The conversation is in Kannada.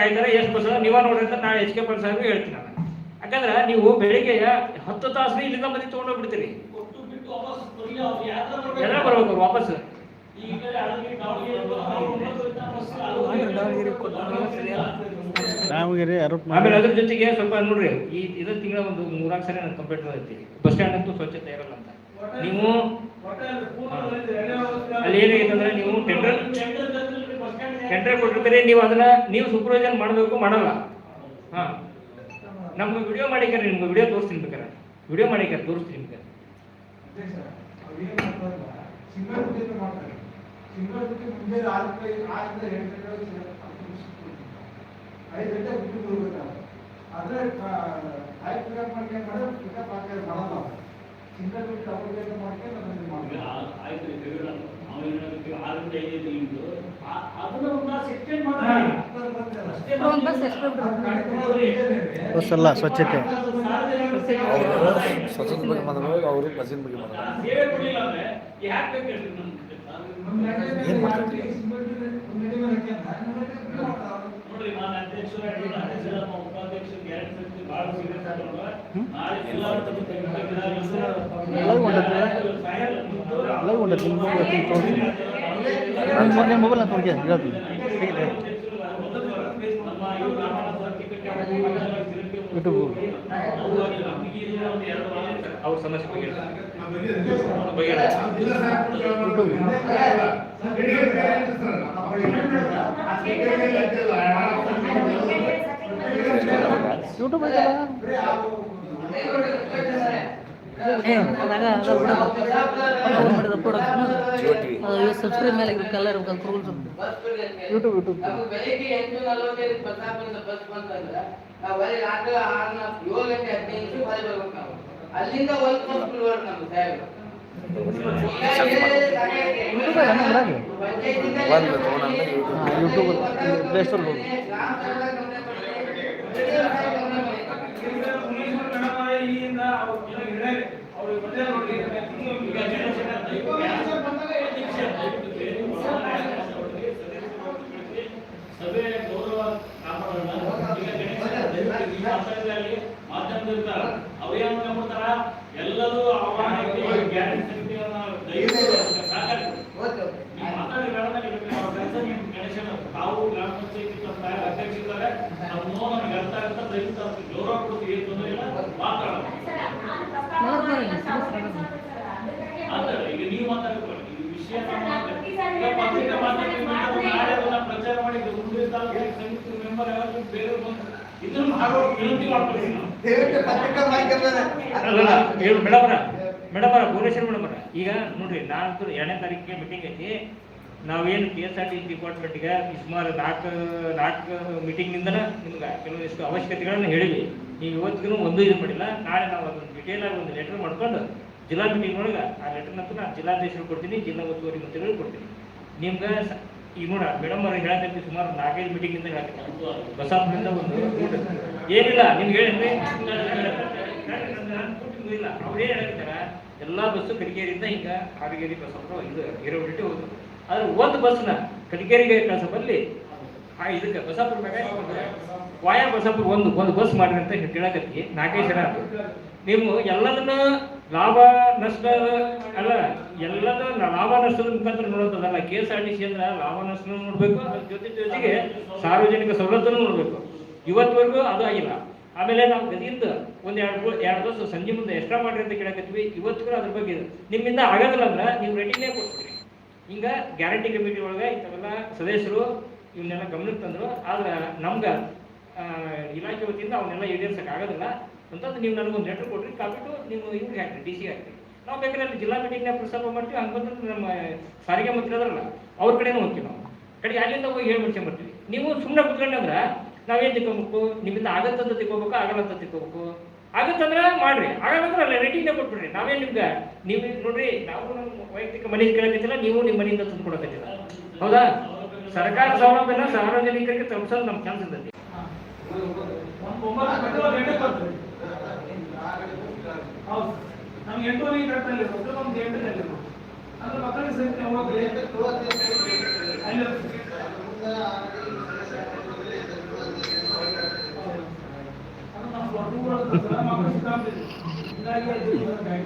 ಕಾಯ್ತಾರೆ ಎಷ್ಟು ಬಸ್ ನೀವ ನೋಡ್ರಿ ಅಂತ ನಾಳೆ ಎಚ್ ಕೆ ಪಾಲ್ ಸಾಹೇಬ್ ಹೇಳ್ತೀನಿ ನಾನು. ಯಾಕಂದ್ರೆ ನೀವು ಬೆಳಿಗ್ಗೆ ಹತ್ತು ತಾಸು ಇಲ್ಲಿಂದ ಮಂದಿ ತೊಗೊಂಡೋಗ್ಬಿಡ್ತೀರಿ ಕೊಟ್ಟು ಬಿಟ್ಟು ವಾಪಸ್ ಬರಲಿ ಅವ್ರು ಯಾತ್ರ ಬರ್ಬೇಕು. ಎಲ್ಲ ಬರ್ಬೇಕು ವಾಪಸ್. ದಾವಣಗೆರೆ, ಆಮೇಲೆ ಅದ್ರ ಜೊತೆಗೆ ಸ್ವಲ್ಪ ನೋಡ್ರಿ ಈ ಇದ್ರ ತಿಂಗಳ ಒಂದು ಮೂರಾಕ್ ಸರಿ ನಾನು ಕಂಪ್ಲೇಂಟ್ ಮಾಡಿರ್ತೀನಿ ಬಸ್ ಸ್ಟ್ಯಾಂಡ್ ಅಂತೂ ಸ್ವಚ್ಛತೆ ಇರಲ್ಲ ಅಂತ. ನೀವು ಅಲ್ಲಿ ಏನಾಗೈತೆ ಅಂದ್ರೆ ನೀವು ಟೆಂಡರ್ ಟೆಂಡರ್ ಗದ್ದಲದಲ್ಲಿ ಬಸ್ ಸ್ಟ್ಯಾಂಡ್ ಇದೆ. ಟೆಂಡರ್ ಕೊಟ್ಟಿರ್ತೀರಿ ನೀವು ಅದನ್ನ ನೀವು ಸೂಪರ್ವೈಸರ್ ಮಾಡಬೇಕು ಮಾಡಲ್ಲ ಹಾ ನಮ್ಗೆ ವಿಡಿಯೋ ಮಾಡಿಕ್ಯಾರ ನಿಮ್ಗೆ ವಿಡಿಯೋ ತೋರಿಸ್ತೀನಿ ಬೇಕಾರೆ ವಿಡಿಯೋ ಮಾಡಿಕ್ಯಾರ ತೋರಿಸ್ತೀನಿ ನಿಮ್ಗೆ ಸಿಂಗಲ್ ಬುದ್ಧಿಯಿಂದ ಮಾಡ್ತಾರೆ ಸಿಂಗಲ್ ಬುದ್ಧಿ ಮುಂಜಾನೆ ಆರು ಗಂಟೆ ಆರಿಂದ ಎಂಟು ಗಂಟೆ ಐದು ಗಂಟೆ ಬಿಟ್ಟು ಬರ್ಬೇಕಾದ್ರೆ ಆದ್ರೆ ಆಯ್ತು ಪಿಕಪ್ ಮಾಡ್ಕೊಂಡು ಮಾಡಿದ್ರೆ ಪಿಕಪ್ ಹಾಕಿ ಮಾಡಲ್ಲ ಸಿಂಗಲ್ ಬಿಟ್ಟು ಅವ್ರಿಗೆ ಮಾಡ್ಕೊಂಡು ಅದನ್ನ ಈಗ ಮಾಡ್ತಾರೆ ಆ- ಆಯ್ತು ರೀ, ತೆಗೆಯೋಣ. ನಾವು ಏನ್ ಹೇಳ್ತೀವಿ, ಆರು ಗಂಟೆ ಐದು ಗಂಟೆ ಇದ್ದು, ಆ- ಅದನ್ನ ಒಂದು ತಾಸು extend ಮಾಡ್ತಾರೆ. ಅಷ್ಟೇ ಒಂದು ಬಸ್ ಬಸ್ ಅಲ್ಲ, ಸ್ವಚ್ಛತೆ ಸ್ವಚ್ಛತೆ ಬಗ್ಗೆ ಮಾತಾಡೋದು ಅವರು ಬಸ್ಸಿನ ಬಗ್ಗೆ ಮಾತಾಡೋದು ಸೇವೆ ಕೊಡ್ಲಿಲ್ಲ ಅಂದ್ರೆ ಯಾಕ್ ಬೇಕು ಹೇಳ್ರಿ ನಮ್ಗೆ? ಮಾಡ್ತಾರೆ? ನಾನು ಅಧ್ಯಕ್ಷರಾಗಿ ಅಧ್ಯಕ್ಷರ ನಮ್ಮ ಉಪಾಧ್ಯಕ್ಷರು ಎರಡು ಸರ್ತಿ ಭಾಳ serious ಆಗ್ಬಿಟ್ರು. ನಾಳೆ ಎಲ್ಲರೂ ತಮ್ಮ ತೆಗೆದು ಲೈವ್ ಹೊಂಟೈತೆ? ಲೈವ್ ಹೊಂಟೈತೆ? ನಿಮ್ಮ ಮೊಬೈಲ್ ಅಂತ ಹೇಳ್ತೀನಿ ಹೇಗಿದೆ ಯೂಟ್ಯೂಬ್ ಅವ್ರ ಸಮಸ್ಯೆ ಬಗ್ಗೆ ಯೂಟ್ಯೂಬ್ ಸಬ್ಸ್ಕ್ರೈಬ್ ಮೇಲೆ ರೂಲ್ಸ್ ಯೂಟ್ಯೂಬ್ ಯೂಟ್ಯೂಬ್ ನಾವು ಬೆಳಿಗ್ಗೆ ಎಂಟು ನಲವತ್ತೈದು ಬಸ್ ಬಂದ ಬಸ್ ಬಂತಂದ್ರೆ ನಾವು ಬರೀ ರಾತ್ರಿ ಆರು ಏಳು ಗಂಟೆ ಹದಿನೈದು ನಿಮಿಷ ಹೊರಗೆ ಬರ್ಬೇಕು ನಾವು. ಅಲ್ಲಿಂದ ಒಂದು ಬಸ್ ನಮ್ಮ ಯೂಟ್ಯೂಬ್. ಹೋಗಿ ಸಭಾ ಗೌರವ ಕಾಪಾಡೋಣ ಈಗ ಗಣೇಶ ದಯವಿಟ್ಟು ಈ ಮಾತಾಡಿದಲ್ಲಿ ಮಾಧ್ಯಮದ ಇರ್ತಾರ ಅವ್ರೇನ್ ಮಾಡ್ತಾರ ಎಲ್ಲರೂ ಆಹ್ವಾನಕ್ಕೆ ಗ್ಯಾರಂಟಿ ಸಮಿತಿಯನ್ನ ದಯವಿಟ್ಟು ಮಾತಾಡಿ. ಅವ್ರ ತಾವು ಗ್ರಾಮ ಪಂಚಾಯತಿ ತಮ್ಮ ಅಧ್ಯಕ್ಷ ಇದ್ದಾರೆ ನಮ್ಮ ನೋವು ನಮ್ಗೆ ಅರ್ಥ ಆಗುತ್ತೆ ದಯವಿಟ್ಟು ಗೌರವ ಕೊಡ್ತೀವಿ ತೊಂದರೆ ಇಲ್ಲ ಮಾತಾಡೋಣ ಪ್ರಚಾರ ಮಾಡಿ ಮೆಂಬರ್ ಬಂದು ಇದನ್ನು ಮಾಡೋ ವಿನಂತಿ ಮಾಡ್ಕೊಳ್ತೀವಿ ನಾವು. ಅಲ್ಲಲ್ಲ ಹೇಳು ಮೇಡಮರ ಮೇಡಮರ ಭುವನೇಶ್ವರ್ ಮೇಡಮರ ಈಗ ನೋಡ್ರಿ ನಾಲ್ಕು ಎರಡನೇ ತಾರೀಕಿಗೆ ಮೀಟಿಂಗ್ ಐತಿ. ನಾವೇನು ಕೆ ಎಸ್ ಆರ್ ಟಿ ಡಿಪಾರ್ಟ್ಮೆಂಟ್ಗೆ ಸುಮಾರು ನಾಲ್ಕು ನಾಲ್ಕು ಮೀಟಿಂಗ್ನಿಂದನೇ ನಿಮ್ಗೆ ಕೆಲವೊಂದಿಷ್ಟು ಅವಶ್ಯಕತೆಗಳನ್ನು ಹೇಳಿವಿ ನೀವು ಇವತ್ತಿಗೂ ಒಂದು ಇದು ಮಾಡಿಲ್ಲ. ನಾಳೆ ನಾವು ಅದನ್ನು ಡಿಟೇಲ್ ಆಗಿ ಒಂದು ಲೆಟರ್ ಮಾಡ್ಕೊಂಡು ಜಿಲ್ಲಾ ಮೀಟಿಂಗ್ ಒಳಗೆ ಆ ಲೆಟರ್ನಂತೂ ನಾನು ಜಿಲ್ಲಾಧ್ಯಕ್ಷರು ಕೊಡ್ತೀನಿ, ಜಿಲ್ಲಾ ಉಸ್ತುವಾರಿ ಮಂತ್ರಿಗಳು ಕೊಡ್ತೀನಿ. ನಿಮ್ಗೆ ಸ- ಈಗ ನೋಡ ಮೇಡಮ್ ಅವ್ರಿಗೆ ಹೇಳಕ್ಕೆ ಸುಮಾರು ನಾಲ್ಕೈದು ಮೀಟಿಂಗ್ ಇಂದ ಹೇಳಕತ್ತಿ ಬಸಾಪುರದಿಂದ ಒಂದು. ಏನಿಲ್ಲ, ನಿಮ್ಗೆ ಹೇಳಿದ್ರಿ ಇಲ್ಲ, ಅವ್ರು ಏನು ಎಲ್ಲ ಎಲ್ಲಾ ಬಸ್ಸು ಕರಿಗೇರಿಯಿಂದ ಈಗ ಹಾವೇರಿ ಬಸಪ್ಪ ಇದು ಹಿರೋಬಿಟ್ಟು ಹೋದ್ರು. ಆದ್ರೆ ಒಂದು ಬಸ್ನ ಕಡಿಗೇರಿಗೆ ಕಳ್ಸಬಲ್ಲಿ ಆ ಇದಕ್ಕೆ ಬಸಾಪುರ ವಾಯ ಬಸಾಪುರ ಒಂದು ಒಂದು ಬಸ್ ಮಾಡ್ರಿ ಅಂತ ಕೇಳಕತ್ತಿ. ನಾಲ್ಕೈದು ಜನ. ನೀವು ಎಲ್ಲದನ್ನ ಲಾಭ, ನಷ್ಟ, ಅಲ್ಲ, ಎಲ್ಲದ ಲಾಭ, ನಷ್ಟದ ಮುಖಾಂತರ ನೋಡೋದಲ್ಲ K S R T C ಅಂದ್ರೆ ಲಾಭ ನಷ್ಟ ನೋಡ್ಬೇಕು. ಅದ್ರ ಜೊತೆ ಜೊತೆಗೆ ಸಾರ್ವಜನಿಕ ಸವಲತ್ತನ್ನು ನೋಡ್ಬೇಕು. ಇವತ್ತವರೆಗೂ ಅದು ಆಗಿಲ್ಲ. ಆಮೇಲೆ ನಾವು ಗದಿಯಿಂದ ಒಂದು ಎರಡು ಎರಡು ಬಸ್ ಸಂಜೆ ಮುಂದೆ ಎಕ್ಸ್ಟ್ರಾ ಮಾಡ್ರಿ ಅಂತ ಕೇಳಕತ್ತೀವಿ. ಇವತ್ತಿಗೂ ಅದ್ರ ಬಗ್ಗೆ. ನಿಮ್ಮಿಂದ ಆಗೋದಿಲ್ಲ ಅಂದ್ರೆ ನೀವು ರೆಡಿನೇ ಕೊಡ್ತೀರಿ. ಹಿಂಗ ಗ್ಯಾರಂಟಿ ಕಮಿಟಿ ಒಳಗೆ ಇಂಥವೆಲ್ಲ ಸದಸ್ಯರು ಇವನ್ನೆಲ್ಲ ಗಮನಕ್ಕೆ ತಂದ್ರು. ಆದ್ರೆ ನಮ್ಗೆ ಇಲಾಖೆ ವತಿಯಿಂದ ಅವನ್ನೆಲ್ಲ ಈಡೇರ್ಸಕ್ಕೆ ಆಗೋದಿಲ್ಲ. ಅಂತಂದು ನೀವು ನನಗೊಂದು ಲೆಟರ್ ಕೊಡ್ರಿ ಕಾಪಿಟ್ಟು ನೀವು ಇವ್ರಿಗೆ ಹಾಕ್ರಿ ಡಿ ಸಿ ಹಾಕ್ರಿ. ನಾವು ಬೇಕಾದ್ರೆ ಅಲ್ಲಿ ಜಿಲ್ಲಾ ಮೀಟಿಂಗ್ನಾಗ ಪ್ರಸ್ತಾಪ ಮಾಡ್ತೀವಿ, ಹಂಗೆ ಬಂದ್ರೆ ನಮ್ಮ ಸಾರಿಗೆ ಮಂತ್ರಿ ಅದರಲ್ಲ, ಅವ್ರ ಕಡೆನೂ ಹೋಗ್ತೀವಿ ನಾವು. ಕಡೆಗೆ ಅಲ್ಲಿಂದ ಹೋಗಿ ಹೇಳಿ ಬರ್ತೀವಿ. ನೀವು ಸುಮ್ಮನೆ ಕುತ್ಕೊಂಡ್ರೆ ನಾವೇನು ತಿಕ್ಕೋಬೇಕು? ನಿಮ್ಮಿಂದ ಆಗತ್ತಂತ ಆಗಲ್ಲ ಅಂತ ತಿಳ್ಕೊಬೇಕು ಆಗತ್ತಂದ್ರೆ ಮಾಡ್ರಿ. ಆಗಲ್ಲಂದ್ರೆ ಅಲ್ಲ ರೇಟಿಂಗ್ ಕೊಟ್ಬಿಡ್ರಿ. ನಾವೇ ನಿಮ್ಗೆ, ನೀವು ನೋಡ್ರಿ, ನಾವು ನಮ್ಮ ವೈಯಕ್ತಿಕ ಮನೆಯಿಂದ ಕೇಳಕತ್ತಿಲ್ಲ, ನೀವು ನಿಮ್ಮ ಮನೆಯಿಂದ ತಂದು ಕೊಡಕತ್ತಿಲ್ಲ. ಹೌದಾ? ಸರ್ಕಾರ ಸೌಲಭ್ಯನ ಸಾರ್ವಜನಿಕರಿಗೆ ತಲುಪಿಸೋದು ನಮ್ಮ ಕೆಲಸ ಇರ್ತೈತಿ. ನಮ್ಗೆ ಒಂದು ಎಂಟರಲ್ಲಿ ಇರ್ಬೇಕು ಅಂದ್ರೆ ಮಕ್ಕಳಿಗೆ ಸಹಿತ なるほど。